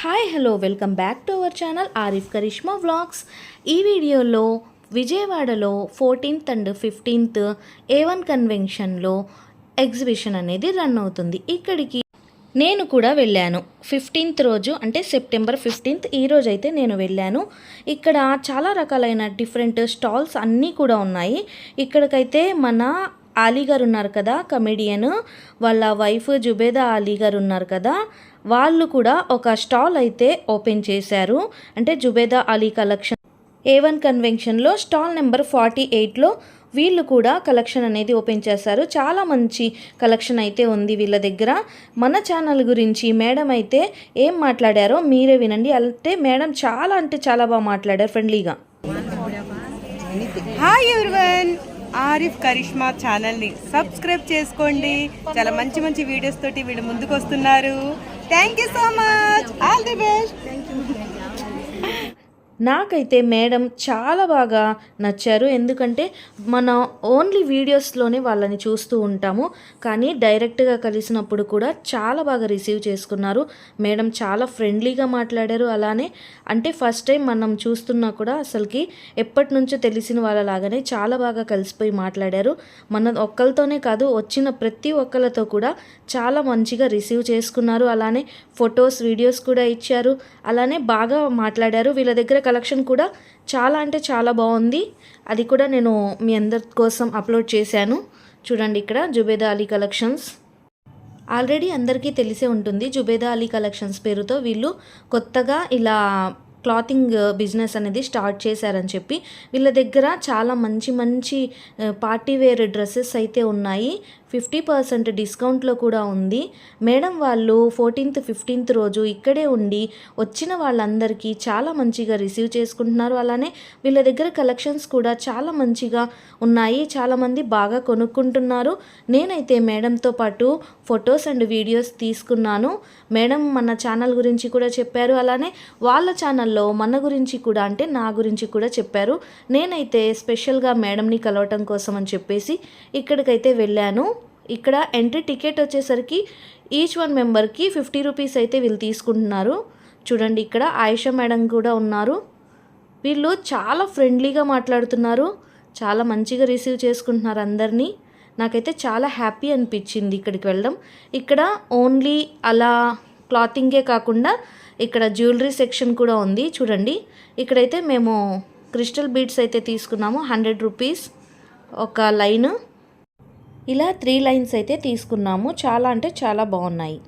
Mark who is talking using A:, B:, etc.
A: Hi hello welcome back to our channel Arif Karishma vlogs ఈ వీడియోలో విజయవాడలో fourteenth and fifteenth A one కన్వెన్షన్లో exhibition అనేది run అవుతుంది. ఇక్కడికి నేను కూడా వెళ్ళాను. ఫిఫ్టీన్త్ రోజు అంటే సెప్టెంబర్ ఫిఫ్టీన్త్ ఈ రోజు అయితే నేను వెళ్ళాను. ఇక్కడ చాలా రకాలైన డిఫరెంట్ స్టాల్స్ అన్నీ కూడా ఉన్నాయి. ఇక్కడికైతే మన ఆలీ గారు ఉన్నారు కదా కమెడియన్ వాళ్ళ వైఫ్ జుబేదా అలీగారు ఉన్నారు కదా వాళ్ళు కూడా ఒక స్టాల్ అయితే ఓపెన్ చేశారు. అంటే Zubeda Ali collection A one కన్వెన్షన్లో stall number forty ఎయిట్లో వీళ్ళు కూడా కలెక్షన్ అనేది ఓపెన్ చేశారు. చాలా మంచి కలెక్షన్ అయితే ఉంది వీళ్ళ దగ్గర. మన ఛానల్ గురించి మేడం అయితే ఏం మాట్లాడారో మీరే వినండి. అంటే మేడం చాలా అంటే చాలా బాగా మాట్లాడారు ఫ్రెండ్లీగా
B: హాయ్ ఎవ్రీవన్ ఆరిఫ్ కరిష్మా ఛానల్ని సబ్స్క్రైబ్ చేసుకోండి. చాలా మంచి మంచి వీడియోస్ తోటి వీళ్ళు ముందుకు వస్తున్నారు. Thank you so much. All the best. Thank you.
A: నాకైతే మేడం చాలా బాగా నచ్చారు. ఎందుకంటే మన ఓన్లీ వీడియోస్లోనే వాళ్ళని చూస్తూ ఉంటాము. కానీ డైరెక్ట్గా కలిసినప్పుడు కూడా చాలా బాగా రిసీవ్ చేసుకున్నారు. మేడం చాలా ఫ్రెండ్లీగా మాట్లాడారు అలానే. అంటే ఫస్ట్ టైం మనం చూస్తున్నా కూడా అసలుకి ఎప్పటి నుంచో తెలిసిన వాళ్ళలాగానే చాలా బాగా కలిసిపోయి మాట్లాడారు. మన ఒక్కరితోనే కాదు వచ్చిన ప్రతి ఒక్కరితో కూడా చాలా మంచిగా రిసీవ్ చేసుకున్నారు. అలానే ఫొటోస్ వీడియోస్ కూడా ఇచ్చారు. అలానే బాగా మాట్లాడారు. వీళ్ళ దగ్గర కలెక్షన్ కూడా చాలా అంటే చాలా బాగుంది. అది కూడా నేను మీ అందరి కోసం అప్లోడ్ చేశాను. చూడండి ఇక్కడ జుబేదా అలీ కలెక్షన్స్. ఆల్రెడీ అందరికీ తెలిసే ఉంటుంది జుబేదా అలీ కలెక్షన్స్ పేరుతో వీళ్ళు కొత్తగా ఇలా క్లాతింగ్ బిజినెస్ అనేది స్టార్ట్ చేశారని చెప్పి వీళ్ళ దగ్గర చాలా మంచి మంచి పార్టీ వేర్ డ్రెస్సెస్ అయితే ఉన్నాయి. ఫిఫ్టీ పర్సెంట్ డిస్కౌంట్లో కూడా ఉంది. మేడం వాళ్ళు ఫోర్టీన్త్ ఫిఫ్టీన్త్ రోజు ఇక్కడే ఉండి వచ్చిన వాళ్ళందరికీ చాలా మంచిగా రిసీవ్ చేసుకుంటున్నారు. అలానే వీళ్ళ దగ్గర కలెక్షన్స్ కూడా చాలా మంచిగా ఉన్నాయి. చాలామంది బాగా కొనుక్కుంటున్నారు. నేనైతే మేడంతో పాటు ఫొటోస్ అండ్ వీడియోస్ తీసుకున్నాను. మేడం మన ఛానల్ గురించి కూడా చెప్పారు. అలానే వాళ్ళ ఛానల్లో మన గురించి కూడా అంటే నా గురించి కూడా చెప్పారు. నేనైతే స్పెషల్గా మేడంని కలవటం కోసం అని చెప్పేసి ఇక్కడికైతే వెళ్ళాను. ఇక్కడ ఎంట్రీ టికెట్ వచ్చేసరికి ఈచ్ వన్ మెంబర్కి ఫిఫ్టీ రూపీస్ అయితే వీళ్ళు తీసుకుంటున్నారు. చూడండి ఇక్కడ ఆయుష మేడం కూడా ఉన్నారు. వీళ్ళు చాలా ఫ్రెండ్లీగా మాట్లాడుతున్నారు. చాలా మంచిగా రిసీవ్ చేసుకుంటున్నారు అందరినీ. నాకైతే చాలా హ్యాపీ అనిపించింది ఇక్కడికి వెళ్ళడం. ఇక్కడ ఓన్లీ అలా క్లాతింగే కాకుండా ఇక్కడ జ్యువెలరీ సెక్షన్ కూడా ఉంది. చూడండి. ఇక్కడైతే మేము క్రిస్టల్ బీడ్స్ అయితే తీసుకున్నాము. హండ్రెడ్ రూపీస్ ఒక లైన్. ఇలా త్రీ లైన్స్ అయితే తీసుకున్నాము. చాలా అంటే చాలా బాగున్నాయి.